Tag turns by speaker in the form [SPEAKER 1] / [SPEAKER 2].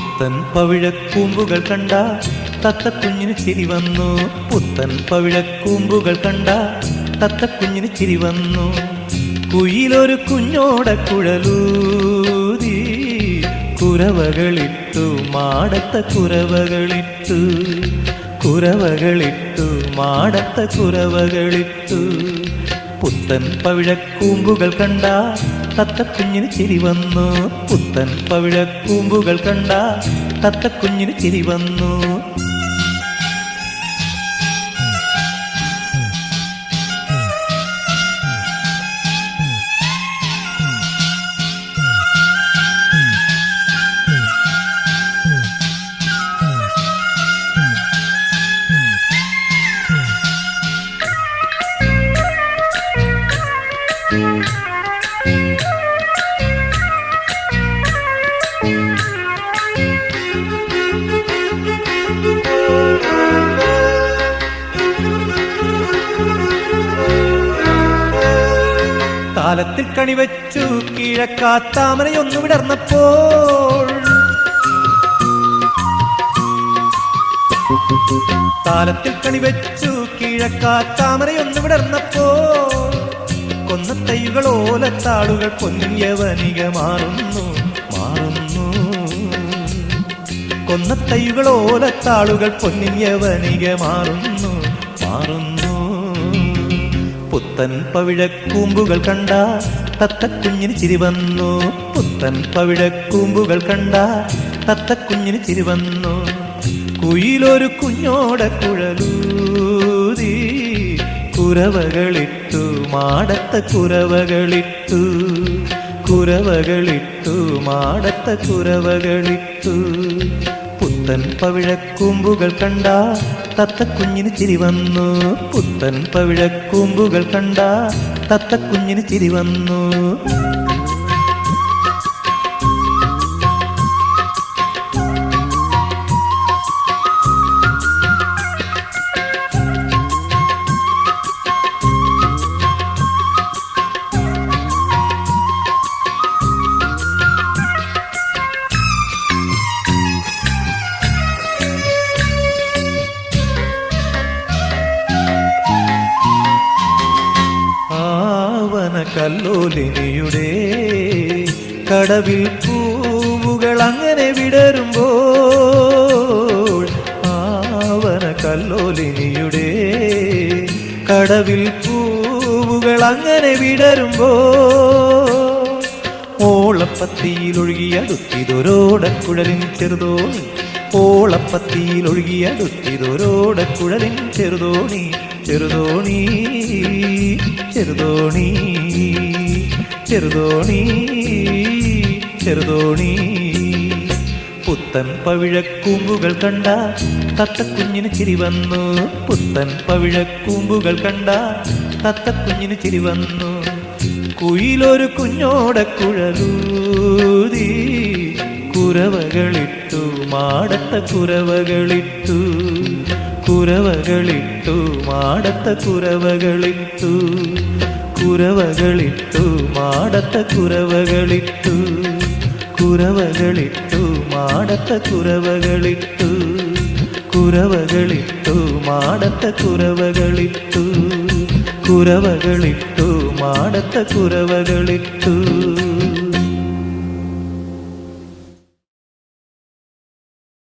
[SPEAKER 1] പുത്തൻ പവിഴക്കൂമ്പുകൾ കണ്ട തത്തക്കുഞ്ഞിന് ചിരി വന്നു. പുത്തൻ പവിഴക്കൂമ്പുകൾ കണ്ട തത്തക്കുഞ്ഞിന് ചിരി വന്നു. കുയിലൊരു കുഞ്ഞോടെ കുഴലൂതി കുറവകളിട്ടു മാടത്ത കുറവകളിട്ടു കുറവകളിട്ടു മാടത്ത കുറവകളിട്ടു പുത്തൻ പവിഴക്കൂമ്പുകൾ കണ്ട തത്തക്കുഞ്ഞിന് ചിരി വന്നു. പുത്തൻ പവിഴക്കൂമ്പുകൾ കണ്ട തത്തക്കുഞ്ഞിന് ചിരി വന്നു. താലത്തിൽ കണിവച്ചു കിഴക്കാത്താമനയൊന്നു വിടർന്നപ്പോൾ താലത്തിൽ കണിവച്ചു കിഴക്കാത്താമരയൊന്നു വിടർന്നപ്പോൾ കൊന്നത്തൈകൾ ഓലത്താളുകൾ പൊന്നിയവനിക മാറുന്നു മാറുന്നു. കൊന്നത്തൈകൾ ഓലത്താളുകൾ പൊന്നിയവനിക മാറുന്നു മാറുന്നു. പുത്തൻ പവിഴക്കൂമ്പുകൾ കണ്ട തത്തക്കുഞ്ഞിന് ചിരി വന്നു. പുത്തൻ പവിഴക്കൂമ്പുകൾ കണ്ട തത്തക്കുഞ്ഞിന് ചിരി വന്നു. കുയിലൊരു കുഞ്ഞോടെ കുഴലൂതി കുറവകളിട്ടു മാടത്ത കുറവകളിട്ടു കുറവകളിട്ടു മാടത്ത കുരവകളിട്ടു. പുത്തൻ പവിഴക്കൂമ്പുകൾ കണ്ട തത്തക്കുഞ്ഞിന് ചിരി വന്നു. പുത്തൻ പവിഴക്കൂമ്പുകൾ കണ്ട തത്തക്കുഞ്ഞിന് ചിരി വന്നു. ആവന കല്ലോലിനിയുടെ കടവിൽ പൂവുകൾ അങ്ങനെ വിടരുമ്പോൾ പാവന കല്ലോലിനിയുടെ കടവിൽ പൂവുകൾ അങ്ങനെ വിടരുമ്പോൾ ഓളപ്പത്തിയിൽ ഒഴുകി ഒഴുകിയടുത്തിതൊരോടക്കുഴലിൻ ചെറുതോണി. ഓളപ്പത്തിയിൽ ഒഴുകി ഒഴുകിയടുത്തിതൊരോടക്കുഴലിൻ ചെറുതോണി. ചെറുതോണി ചെറുതോണി ചെറുതോണി ചെറുതോണി. പുത്തൻ പവിഴക്കൂമ്പുകൾ കണ്ട തത്തക്കുഞ്ഞിന് ചിരി വന്നു. പുത്തൻ പവിഴക്കൂമ്പുകൾ കണ്ട തത്തക്കുഞ്ഞിന് ചിരി വന്നു. കുയിലൊരു കുഞ്ഞോടെ കുഴലൂതി കുറവകളിട്ടു മാടത്ത കുറവകളിട്ടു കുരവകളിട്ടു. കുരവകളിട്ടു മാടത്ത കുരവകളിട്ടു കുരവകളിട്ടു മാടത്ത കുരവകളിട്ടു കുരവകളിട്ടു മാടത്ത കുരവകളിട്ടു കുരവകളിട്ടു മാടത്ത കുരവകളിട്ടു കുരവകളിട്ടു മാടത്ത കുരവകളിട്ടു.